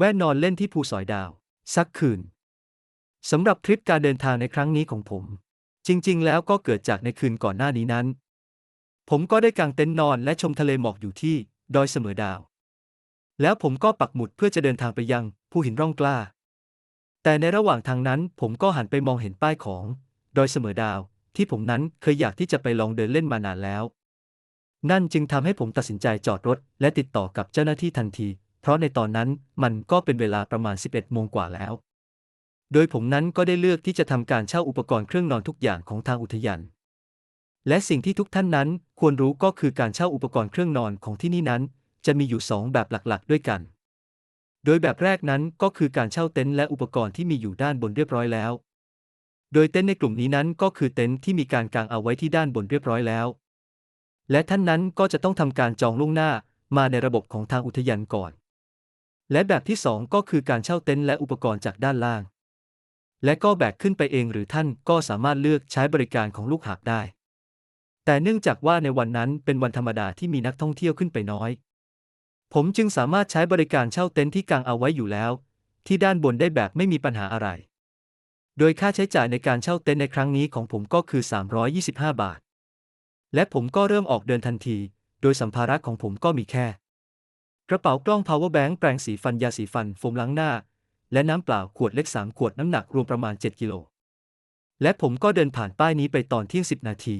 แวะนอนเล่นที่ภูสอยดาว สักคืนสำหรับทริปการเดินทางในครั้งนี้ของผม จริง ๆ แล้วก็เกิดจากในคืนก่อนหน้านี้นั้น ผมก็ได้กางเต็นท์นอนและชมทะเลหมอกอยู่ที่ดอยเสมอดาว แล้วผมก็ปักหมุดเพื่อจะเดินทางไปยังภูหินร่องกล้า แต่ในระหว่างทางนั้นผมก็หันไปมองเห็นป้ายของดอยเสมอดาว ที่ผมนั้นเคยอยากที่จะไปลองเดินเล่นมานานแล้ว นั่นจึงทำให้ผมตัดสินใจจอดรถ และติดต่อกับเจ้าหน้าที่ทันที เพราะในตอนนั้นมันก็เป็นเวลาประมาณ 11 โมงกว่าแล้ว โดยผมนั้นก็ได้เลือกที่จะทำการเช่าอุปกรณ์เครื่องนอนทุกอย่างของทางอุทยาน และสิ่งที่ทุกท่านนั้นควรรู้ก็คือการเช่าอุปกรณ์เครื่องนอนของที่นี่นั้น จะมีอยู่ 2 แบบหลักๆ ด้วยกัน โดยแบบแรกนั้นก็คือการเช่าเต็นท์และอุปกรณ์ที่มีอยู่ด้านบนเรียบร้อยแล้ว โดยเต็นท์ในกลุ่มนี้นั้นก็คือเต็นท์ที่มีการกางเอาไว้ที่ด้านบนเรียบร้อยแล้ว และท่านนั้นก็จะต้องทำการจองล่วงหน้ามาในระบบของทางอุทยานก่อน และแบบที่ 2 ก็คือการเช่าเต็นท์และอุปกรณ์จากด้านล่าง และก็แบกขึ้นไปเองหรือท่านก็สามารถเลือกใช้บริการของลูกหาบได้ แต่เนื่องจากว่าในวันนั้นเป็นวันธรรมดาที่มีนักท่องเที่ยวขึ้นไปน้อย ผมจึงสามารถใช้บริการเช่าเต็นท์ที่กางเอาไว้อยู่แล้ว ที่ด้านบนได้แบบไม่มีปัญหาอะไร โดยค่าใช้จ่ายในการเช่าเต็นท์ในครั้งนี้ของผมก็คือ 325 บาท และผมก็เริ่มออกเดินทันที โดยสัมภาระของผมก็มีแค่ กระเป๋ากล้อง power bank แปรงสีฟันยาสีฟัน โฟมล้างหน้า และน้ำเปล่าขวดเล็ก 3 ขวดน้ำหนักรวมประมาณ 7 กิโล และผมก็เดินผ่านป้ายนี้ไปตอนเที่ยง 10 นาที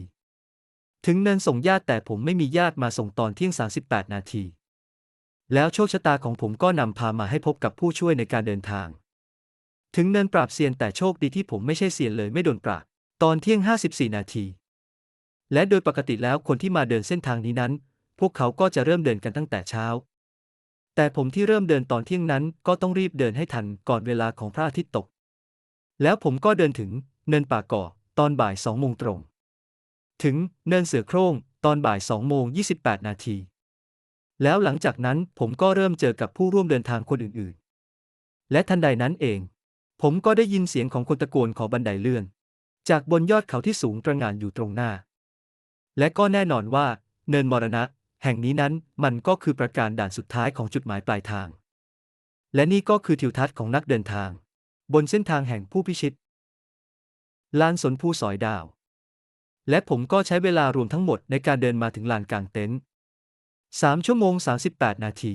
ถึงเนินส่งญาติแต่ผมไม่มีญาติมาส่งตอนเที่ยง 38 นาที แล้วโชคชะตาของผมก็นำพามาให้พบกับผู้ช่วยในการเดินทาง ถึงเนินปราบเซียนแต่โชคดีที่ผมไม่ใช่เซียนเลยไม่โดนปราบตอนเที่ยง 54 นาที และโดยปกติแล้วคนที่มาเดินเส้นทางนี้นั้น พวกเขาก็จะเริ่มเดินกันตั้งแต่เช้า แต่ผมที่เริ่มเดินตอนเที่ยงนั้นก็ต้องรีบเดินให้ทันก่อนเวลาของพระอาทิตย์ตก แล้วผมก็เดินถึงเนินป่าก่อตอนบ่ายสองโมงตรง ถึงเนินเสือโคร่งตอนบ่ายสองโมง28นาที แล้วหลังจากนั้นผมก็เริ่มเจอกับผู้ร่วมเดินทางคนอื่นๆ และทันใดนั้นเอง ผมก็ได้ยินเสียงของคนตะโกนขอบันไดเลื่อน จากบนยอดเขาที่สูงตระหง่านอยู่ตรงหน้า และก็แน่นอนว่า เนินมรณะ แห่งนี้นั้นมันก็คือประการด่านสุดท้ายของจุดหมายปลายทาง และนี่ก็คือทิวทัศน์ของนักเดินทาง บนเส้นทางแห่งผู้พิชิต ลานสนภูสอยดาว และผมก็ใช้เวลารวมทั้งหมดในการเดินมาถึงลานกลางเต็นท์3ชั่วโมง 38 นาที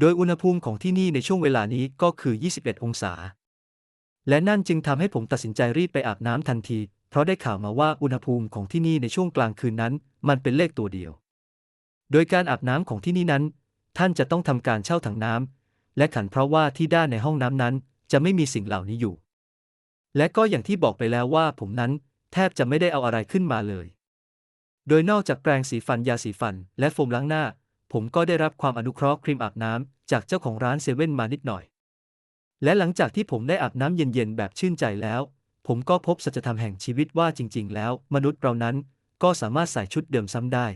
โดยอุณหภูมิของที่นี่ในช่วงเวลานี้ก็คือ 21 องศา และนั่นจึงทำให้ผมตัดสินใจรีบไปอาบน้ำทันที เพราะได้ข่าวมาว่าอุณหภูมิของที่นี่ในช่วงกลางคืนนั้น มันเป็นเลขตัวเดียว โดยการอาบน้ำของที่นี่นั้น ท่านจะต้องทำการเช่าถังน้ำและขันเพราะว่าที่ด้านในห้องน้ำนั้น จะไม่มีสิ่งเหล่านี้อยู่ และก็อย่างที่บอกไปแล้วว่าผมนั้นแทบจะไม่ได้เอาอะไรขึ้นมาเลย โดยนอกจากแปรงสีฟันยาสีฟัน และโฟมล้างหน้า ผมก็ได้รับความอนุเคราะห์ครีมอาบน้ำจากเจ้าของร้านเซเว่นมานิดหน่อย และหลังจากที่ผมได้อาบน้ำเย็นๆแบบชื่นใจแล้ว ผมก็พบสัจธรรมแห่งชีวิตว่าจริง ๆ แล้ว มนุษย์เรานั้นก็สามารถใส่ชุดเดิมซ้ำได้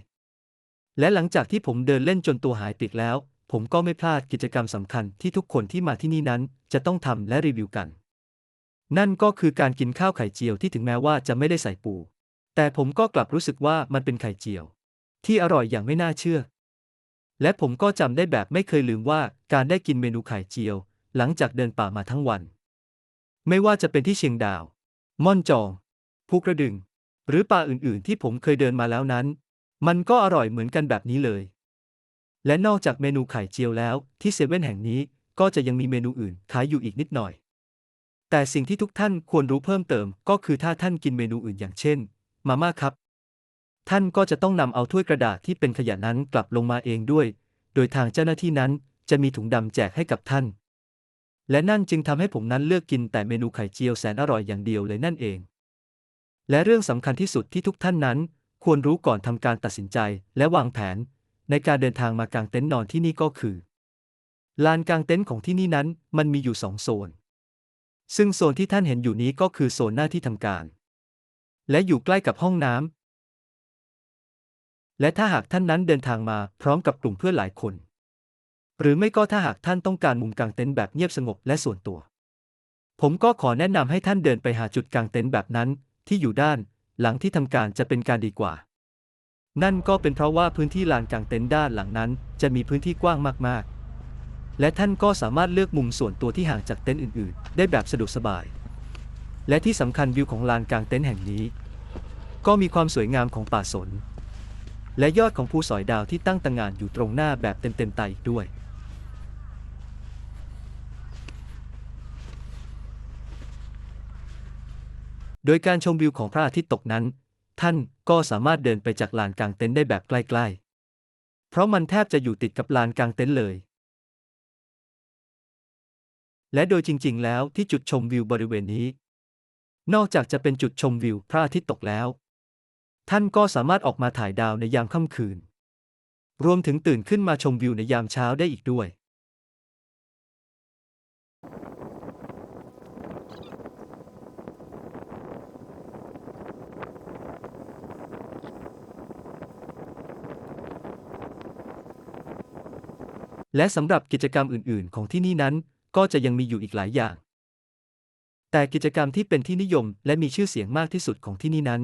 และหลังจากที่ผมเดินเล่นจนตัวหายติดแล้ว ผมก็ไม่พลาดกิจกรรมสำคัญที่ทุกคนที่มาที่นี่นั้นจะต้องทำและรีวิวกัน นั่นก็คือการกินข้าวไข่เจียวที่ถึงแม้ว่าจะไม่ได้ใส่ปู แต่ผมก็กลับรู้สึกว่ามันเป็นไข่เจียว ที่อร่อยอย่างไม่น่าเชื่อ และผมก็จำได้แบบไม่เคยลืมว่าการได้กินเมนูไข่เจียว หลังจากเดินป่ามาทั้งวัน ไม่ว่าจะเป็นที่เชียงดาว ม่อนจองภูกระดึง หรือป่าอื่นๆ ที่ผมเคยเดินมาแล้วนั้น มันก็อร่อยเหมือนกันแบบนี้เลย และนอกจากเมนูไข่เจียวแล้ว ที่เซเว่นแห่งนี้ก็จะยังมีเมนูอื่นขายอยู่อีกนิดหน่อย แต่สิ่งที่ทุกท่านควรรู้เพิ่มเติมก็คือถ้าท่านกินเมนูอื่นอย่างเช่น มาม่าครับ ท่านก็จะต้องนำเอาถ้วยกระดาษที่เป็นขยะนั้นกลับลงมาเองด้วย โดยทางเจ้าหน้าที่นั้นจะมีถุงดำแจกให้กับท่าน และนั่นจึงทำให้ผมนั้นเลือกกินแต่เมนูไข่เจียวแสนอร่อยอย่างเดียวเลยนั่นเอง และเรื่องสำคัญที่สุดที่ทุกท่านนั้น ควรรู้ก่อนทำการตัดสินใจและวางแผน ในการเดินทางมากางเต็นท์นอนที่นี่ก็คือ ลานกางเต็นท์ของที่นี่นั้นมันมีอยู่สองโซน ซึ่งโซนที่ท่านเห็นอยู่นี้ก็คือโซนหน้าที่ทำการ และอยู่ใกล้กับห้องน้ำและถ้าหากท่านนั้นเดินทางมาพร้อมกับกลุ่มเพื่อนหลายคน หรือไม่ก็ถ้าหากท่านต้องการมุมกางเต็นท์แบบเงียบสงบและส่วนตัว ผมก็ขอแนะนำให้ท่านเดินไปหาจุดกางเต็นท์แบบนั้นที่อยู่ด้าน หลังที่ทำการจะเป็นการดีกว่า นั่นก็เป็นเพราะว่าพื้นที่ลานกางเต็นท์ด้านหลังนั้น จะมีพื้นที่กว้างมากๆ และท่านก็สามารถเลือกมุมส่วนตัวที่ห่างจากเต็นท์อื่นๆ ได้แบบสะดวกสบาย และที่สำคัญวิวของลานกลางเต็นท์แห่งนี้ ก็มีความสวยงามของป่าสน และยอดของภูสอยดาวที่ตั้งตางานอยู่ตรงหน้าแบบเต็มๆตาอีกด้วย โดยการชมวิวของพระอาทิตย์ตกนั้น ท่านก็สามารถเดินไปจากลานกลางเต็นท์ได้แบบใกล้ๆ เพราะมันแทบจะอยู่ติดกับลานกลางเต็นท์เลย และโดยจริงๆ แล้วที่จุดชมวิวบริเวณนี้ นอกจากจะเป็นจุดชมวิวพระอาทิตย์ตกแล้ว ท่านก็สามารถออกมาถ่ายดาวในยามค่ำคืน รวมถึงตื่นขึ้นมาชมวิวในยามเช้าได้อีกด้วย และสำหรับกิจกรรมอื่น ๆ ของที่นี่นั้น ก็จะยังมีอยู่อีกหลายอย่าง แต่กิจกรรมที่เป็นที่นิยมและมีชื่อเสียงมากที่สุดของที่นี่นั้น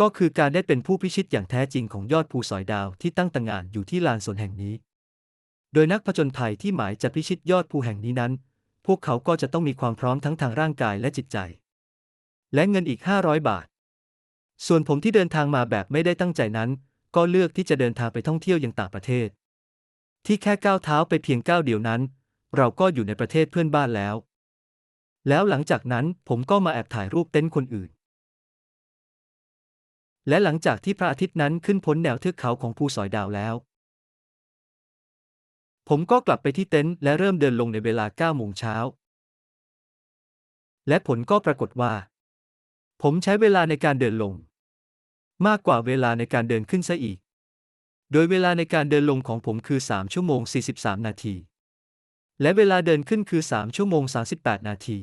ก็คือการได้เป็นผู้พิชิตอย่างแท้จริงของยอดภูสอยดาวที่ตั้งตางานอยู่ที่ลานสวนแห่งนี้ โดยนักผจญภัยที่หมายจะพิชิตยอดภูแห่งนี้นั้น พวกเขาก็จะต้องมีความพร้อมทั้งทางร่างกายและจิตใจ และเงินอีก 500 บาท ส่วนผมที่เดินทางมาแบบไม่ได้ตั้งใจนั้น ก็เลือกที่จะเดินทางไปท่องเที่ยวยังต่างประเทศ ที่แค่ก้าวเท้าไปเพียงก้าวเดียวนั้น เราก็อยู่ในประเทศเพื่อนบ้านแล้ว แล้วหลังจากนั้นผมก็มาแอบถ่ายรูปเต็นท์คนอื่น และหลังจากที่พระอาทิตย์นั้นขึ้นพ้นแนวเทือกเขาของภูสอยดาวแล้ว ผมก็กลับไปที่เต็นท์และเริ่มเดินลงในเวลา9โมงเช้า และผลก็ปรากฏว่า ผมใช้เวลาในการเดินลง มากกว่าเวลาในการเดินขึ้นซะอีก โดยเวลาในการเดินลงของผมคือ 3 ชั่วโมง 43 นาที และเวลาเดินขึ้นคือ 3 ชั่วโมง 38 นาที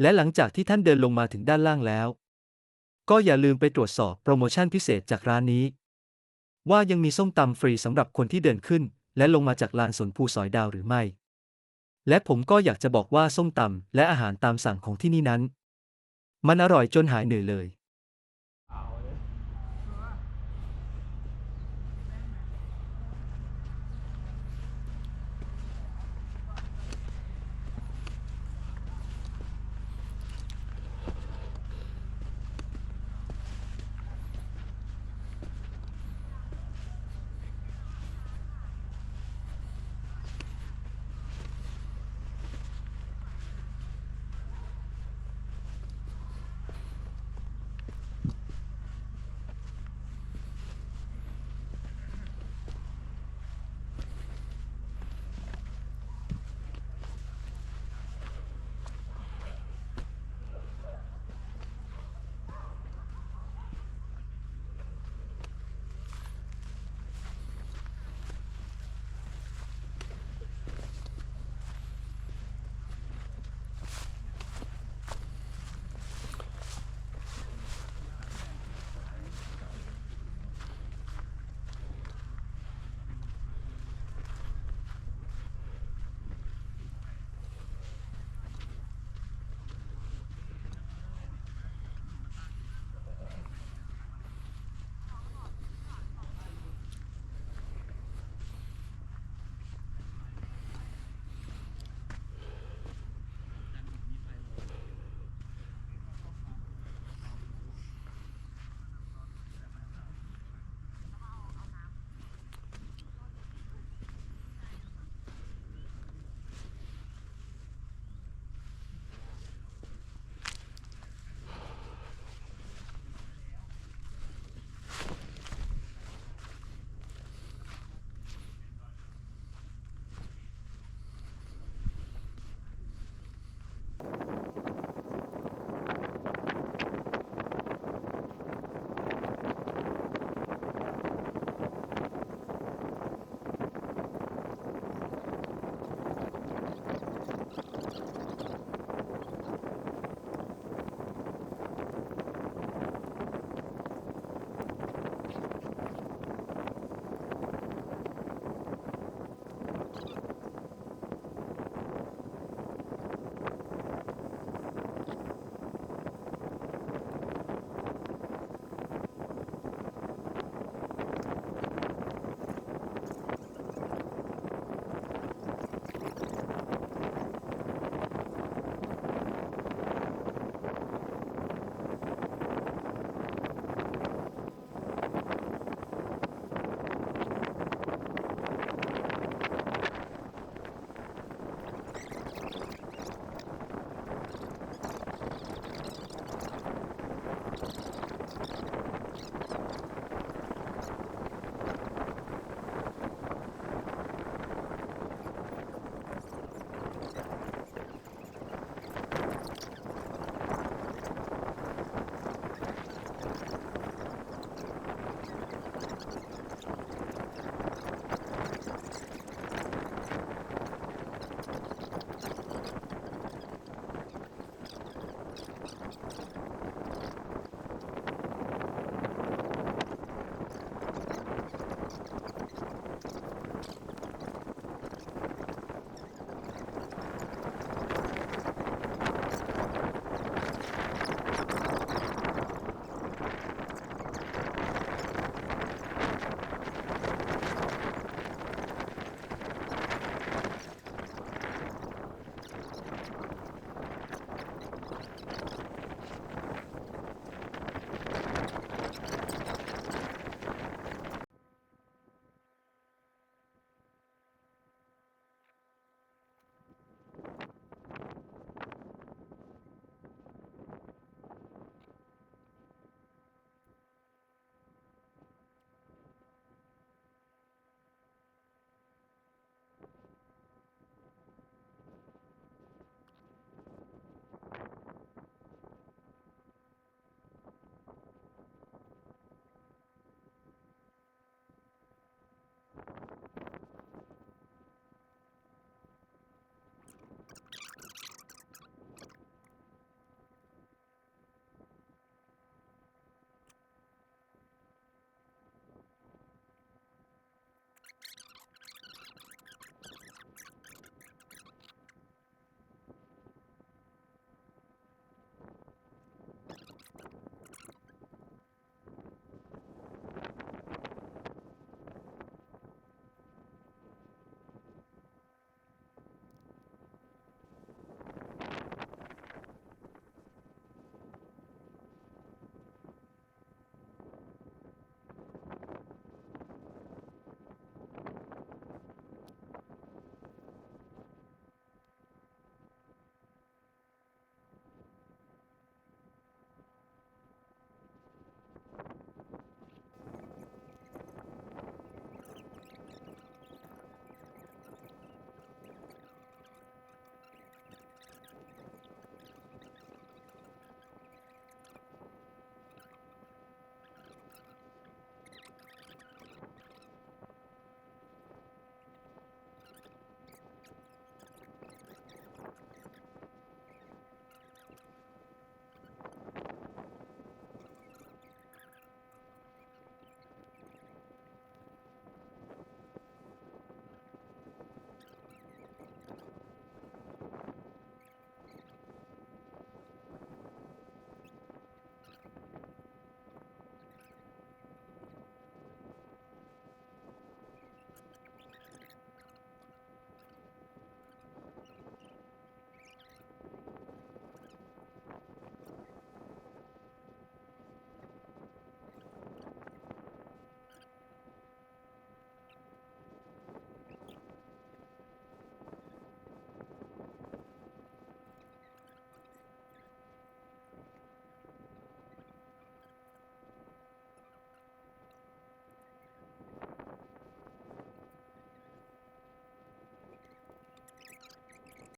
และหลังจากที่ท่านเดินลงมาถึงด้านล่างแล้ว ก็อย่าลืมไปตรวจสอบโปรโมชั่นพิเศษจากร้านนี้ ว่ายังมีส้มตำฟรีสำหรับคนที่เดินขึ้น และลงมาจากลานสนภูสอยดาวหรือไม่ และผมก็อยากจะบอกว่าส้มตำและอาหารตามสั่งของที่นี่นั้น มันอร่อยจนหายเหนื่อยเลย